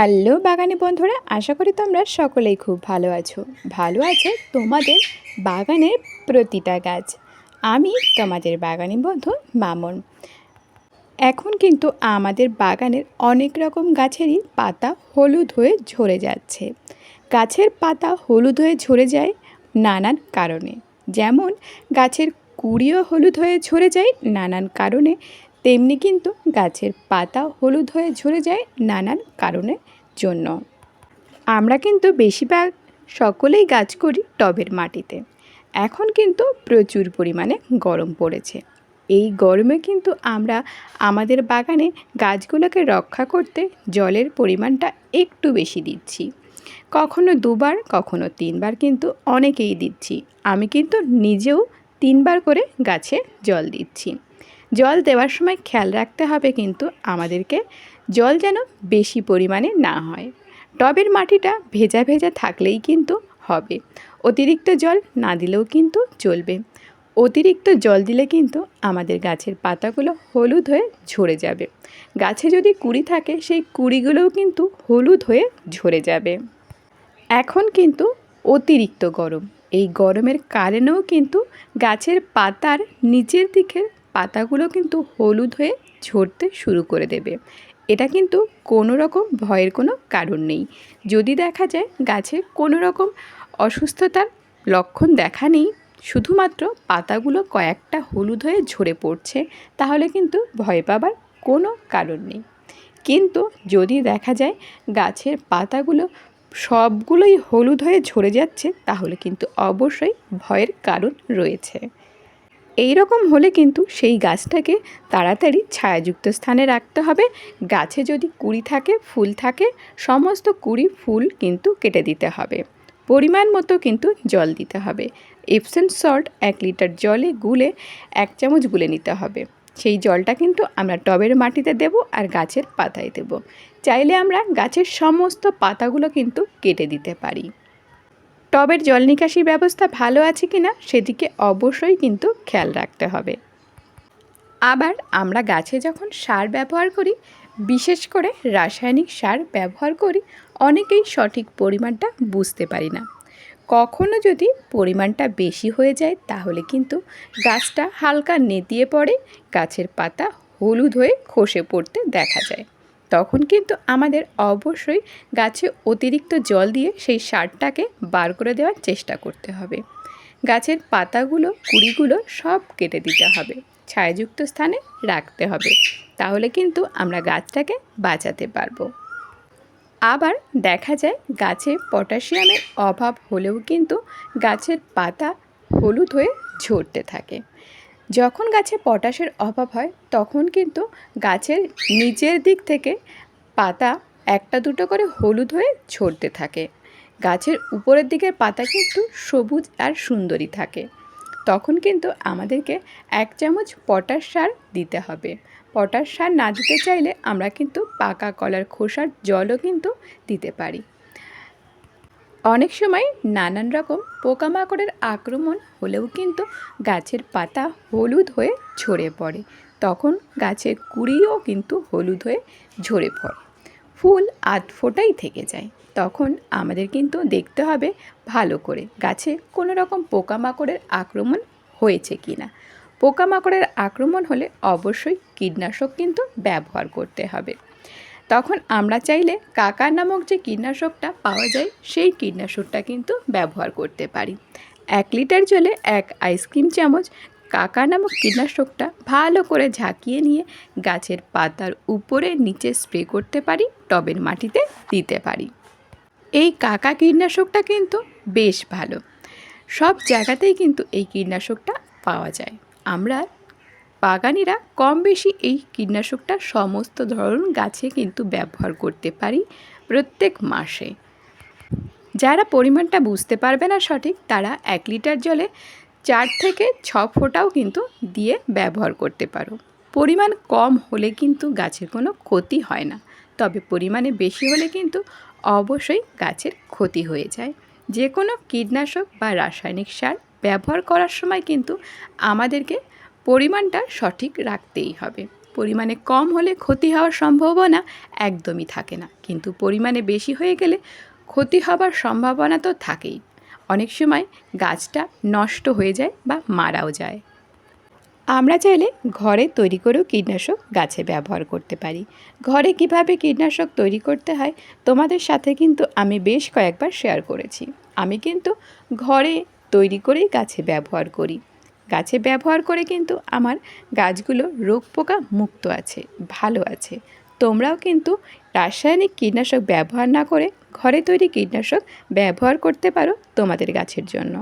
Hello বাগানি বন্ধুরা, আশা করি তোমরা সকলেই খুব ভালো আছো। ভালো আছে তোমাদের বাগানের প্রতিটা গাছ। আমি তোমাদের বাগানি বন্ধু মামন। এখন কিন্তু আমাদের বাগানের অনেক রকম গাছেরই পাতা হলুদ হয়ে ঝরে যাচ্ছে। গাছের পাতা হলুদ হয়ে ঝরে যায় নানান কারণে। যেমন গাছের কুড়িও হলুদ হয়ে ঝরে যায় নানান কারণে। তেমনি কিন্তু গাছের পাতা হলুদ হয়ে ঝরে যায় নানান কারণের জন্য। আমরা কিন্তু বেশিরভাগ সকলেই গাছ করি টবের মাটিতে। এখন কিন্তু প্রচুর পরিমাণে গরম পড়েছে। এই গরমে কিন্তু আমরা আমাদের বাগানে গাছগুলোকে রক্ষা করতে জলের পরিমাণটা একটু বেশি দিচ্ছি। কখনো দুবার, কখনো তিনবার কিন্তু অনেকেই দিচ্ছি। আমি কিন্তু নিজেও তিনবার করে গাছে জল দিচ্ছি। জল দেওয়ার সময় খেয়াল রাখতে হবে কিন্তু আমাদেরকে জল যেন বেশি পরিমাণে না হয়। টবের মাটিটা ভেজা ভেজা থাকলেই কিন্তু হবে। অতিরিক্ত জল না দিলেও কিন্তু চলবে। অতিরিক্ত জল দিলে কিন্তু আমাদের গাছের পাতাগুলো হলুদ হয়ে ঝরে যাবে। গাছে যদি কুড়ি থাকে, সেই কুড়িগুলোও কিন্তু হলুদ হয়ে ঝরে যাবে। এখন কিন্তু অতিরিক্ত গরম। এই গরমের কারণেও কিন্তু গাছের পাতার নিচের দিকের পাতাগুলো কিন্তু হলুদ হয়ে ঝরতে শুরু করে দেবে। এটা কিন্তু কোনো রকম ভয়ের কোনো কারণ নেই। যদি দেখা যায় গাছে কোনো রকম অসুস্থতার লক্ষণ দেখা নেই, শুধুমাত্র পাতাগুলো কয়েকটা হলুদ হয়ে ঝরে পড়ছে, তাহলে কিন্তু ভয় পাবার কোনো কারণ নেই। কিন্তু যদি দেখা যায় গাছের পাতাগুলো সবগুলোই হলুদ হয়ে ঝরে যাচ্ছে, তাহলে কিন্তু অবশ্যই ভয়ের কারণ রয়েছে। এই রকম হলে কিন্তু সেই গাছটাকে তাড়াতাড়ি ছায়াযুক্ত স্থানে রাখতে হবে। গাছে যদি কুড়ি থাকে, ফুল থাকে, সমস্ত কুড়ি ফুল কিন্তু কেটে দিতে হবে। পরিমাণ মতো কিন্তু জল দিতে হবে। এপসেন সল্ট এক লিটার জলে গুলে এক চামচ গুলে নিতে হবে। সেই জলটা কিন্তু আমরা টবের মাটিতে দেব আর গাছের পাতায় দেব। চাইলে আমরা গাছের সমস্ত পাতাগুলো কিন্তু কেটে দিতে পারি। টবের জল নিকাশি ব্যবস্থা ভালো আছে কি না সেদিকে অবশ্যই কিন্তু খেয়াল রাখতে হবে। আবার আমরা গাছে যখন সার ব্যবহার করি, বিশেষ করে রাসায়নিক সার ব্যবহার করি, অনেকেই সঠিক পরিমাণটা বুঝতে পারি না। কখনো যদি পরিমাণটা বেশি হয়ে যায়, তাহলে কিন্তু গাছটা হালকা নেতিয়ে পড়ে, গাছের পাতা হলুদ হয়ে খসে পড়তে দেখা যায়। তখন কিন্তু আমাদের অবশ্যই গাছে অতিরিক্ত জল দিয়ে সেই সারটাকে বার করে দেওয়ার চেষ্টা করতে হবে। গাছের পাতাগুলো, কুড়িগুলো সব কেটে দিতে হবে। ছায়াযুক্ত স্থানে রাখতে হবে। তাহলে কিন্তু আমরা গাছটাকে বাঁচাতে পারব। আবার দেখা যায় গাছে পটাশিয়ামের অভাব হলেও কিন্তু গাছের পাতা হলুদ হয়ে ঝরতে থাকে। যখন গাছে পটাশের অভাব হয়, তখন কিন্তু গাছের নিচের দিক থেকে পাতা একটা দুটো করে হলুদ হয়ে ছড়তে থাকে। গাছের উপরের দিকের পাতা কিন্তু সবুজ আর সুন্দরী থাকে। তখন কিন্তু আমাদেরকে এক চামচ পটাশ সার দিতে হবে। পটাশ সার না দিতে চাইলে আমরা কিন্তু পাকা কলার খোসার জলও কিন্তু দিতে পারি। অনেক সময় নানান রকম পোকামাকড়ের আক্রমণ হলেও কিন্তু গাছের পাতা হলুদ হয়ে ঝরে পড়ে। তখন গাছের কুড়িও কিন্তু হলুদ হয়ে ঝরে পড়ে। ফুল আধ ফোটাই থেকে যায়। তখন আমাদের কিন্তু দেখতে হবে ভালো করে গাছে কোনো রকম পোকামাকড়ের আক্রমণ হয়েছে কি না পোকামাকড়ের আক্রমণ হলে অবশ্যই কীটনাশক কিন্তু ব্যবহার করতে হবে। তখন আমরা চাইলে কাকা নামক যে কীটনাশকটা পাওয়া যায়, সেই কীটনাশকটা কিন্তু ব্যবহার করতে পারি। এক লিটার জলে এক আইসক্রিম চামচ কাকা নামক কীটনাশকটা ভালো করে ঝাঁকিয়ে নিয়ে গাছের পাতার উপরে নিচে স্প্রে করতে পারি, টবের মাটিতে দিতে পারি। এই কাকা কীটনাশকটা কিন্তু বেশ ভালো। সব জায়গাতেই কিন্তু এই কীটনাশকটা পাওয়া যায়। আমরা বাগানিরা কম বেশি এই কীটনাশকটা সমস্ত ধরন গাছে কিন্তু ব্যবহার করতে পারি প্রত্যেক মাসে। যারা পরিমাণটা বুঝতে পারবে না সঠিক, তারা এক লিটার জলে চার থেকে ছ ফোঁটাও কিন্তু দিয়ে ব্যবহার করতে পারো। পরিমাণ কম হলে কিন্তু গাছের কোনো ক্ষতি হয় না, তবে পরিমাণে বেশি হলে কিন্তু অবশ্যই গাছের ক্ষতি হয়ে যায়। যে কোনো কীটনাশক বা রাসায়নিক সার ব্যবহার করার সময় কিন্তু আমাদেরকে পরিমাণটা সঠিক রাখতেই হবে। পরিমাণে কম হলে ক্ষতি হওয়ার সম্ভাবনা একদমই থাকে না। কিন্তু পরিমাণে বেশি হয়ে গেলে ক্ষতি হবার সম্ভাবনা তো থাকেই। অনেক সময় গাছটা নষ্ট হয়ে যায় বা মারাও যায়। আমরা চাইলে ঘরে তৈরি করেও কীটনাশক গাছে ব্যবহার করতে পারি। ঘরে কীভাবে কীটনাশক তৈরি করতে হয় তোমাদের সাথে কিন্তু আমি বেশ কয়েকবার শেয়ার করেছি। আমি কিন্তু ঘরে তৈরি করেই গাছে ব্যবহার করি। গাছে ব্যবহার করে কিন্তু আমার গাছগুলো রোগ পোকা মুক্ত আছে, ভালো আছে। তোমরাও কিন্তু রাসায়নিক কীটনাশক ব্যবহার না করে ঘরে তৈরি কীটনাশক ব্যবহার করতে পারো তোমাদের গাছের জন্য।